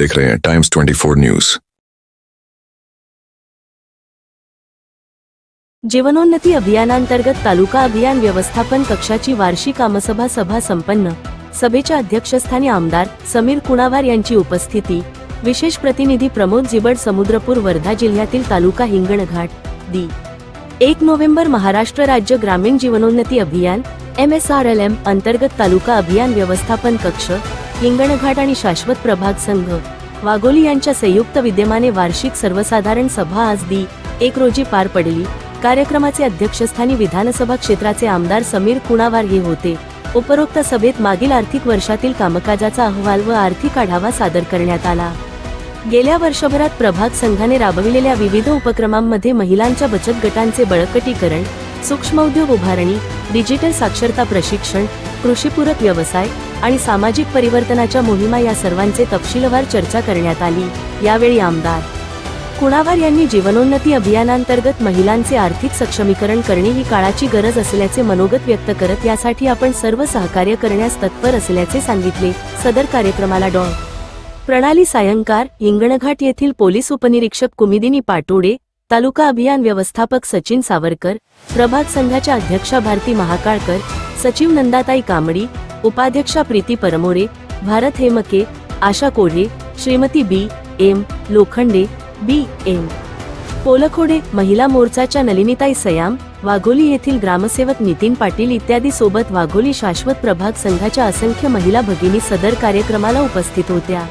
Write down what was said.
देख रहे हैं टाइम्स 24 न्यूज जीवनोन्नती अभियानांतर्गत तालुका अभियान व्यवस्थापन कक्षाची वार्षिक कामसभा सभा संपन्न. सभेच्या अध्यक्षस्थानी आमदार समीर कुणावार यांची उपस्थिती. विशेष प्रतिनिधी प्रमोद जिबड समुद्रपूर वर्धा जिल्ह्यातील तालुका हिंगणघाट. दि एक नोव्हेंबर महाराष्ट्र राज्य ग्रामीण जीवनोन्नती अभियान M S R L M अंतर्गत तालुका अभियान व्यवस्थापन कक्ष हिंगणघाट आणि शाश्वत प्रभाग संघ वाघोली यांच्या संयुक्त विद्यमाने वार्षिक सर्वसाधारण सभा आज दी एक रोजी पार पडली. कार्यक्रमाचे अध्यक्षस्थानी विधानसभा क्षेत्राचे आमदार समीर कुणावार हे होते. उपरोक्त सभेत मागील आर्थिक वर्षातील कामकाजाचा अहवाल व आर्थिक आढावा सादर करण्यात आला. गेल्या वर्षभरात प्रभाग संघाने राबविलेल्या विविध उपक्रमांमध्ये महिलांच्या बचत गटांचे बळकटीकरण सूक्ष्म उद्योग उभारणी डिजिटल साक्षरता प्रशिक्षण कृषीपूरक व्यवसाय आणि सामाजिक परिवर्तनाच्या मोहिमा या सर्वांचे तपशीलवार चर्चा करण्यात आली. यावेळी आमदार कुणावार यांनी जीवनोन्नती अभियानांतर्गत महिलांचे आर्थिक सक्षमीकरण करणे ही काळाची गरज असल्याचे मनोगत व्यक्त करत यासाठी आपण सर्व सहकार्य करण्यास तत्पर असल्याचे सांगितले. सदर कार्यक्रमाला डॉ. प्रणाली सायंकार हिंगणघाट येथील पोलीस उपनिरीक्षक कुमिदिनी पाटोडे तालुका अभियान व्यवस्थापक सचिन सावरकर प्रभात संघाच्या अध्यक्षा भारती महाकाळकर सचिव नंदाताई कांबडी उपाध्यक्षा Priti Parmore Bharat Hemke Asha Kodhe Shrimati B M Lokhande B M. Polkhode महिला मोर्चाच्या नलिनीताई सयाम वाघोली येथील ग्रामसेवक नितीन पाटील इत्यादी सोबत वाघोली शाश्वत प्रभाग संघाच्या असंख्य महिला भगिनी सदर कार्यक्रमाला उपस्थित होत्या.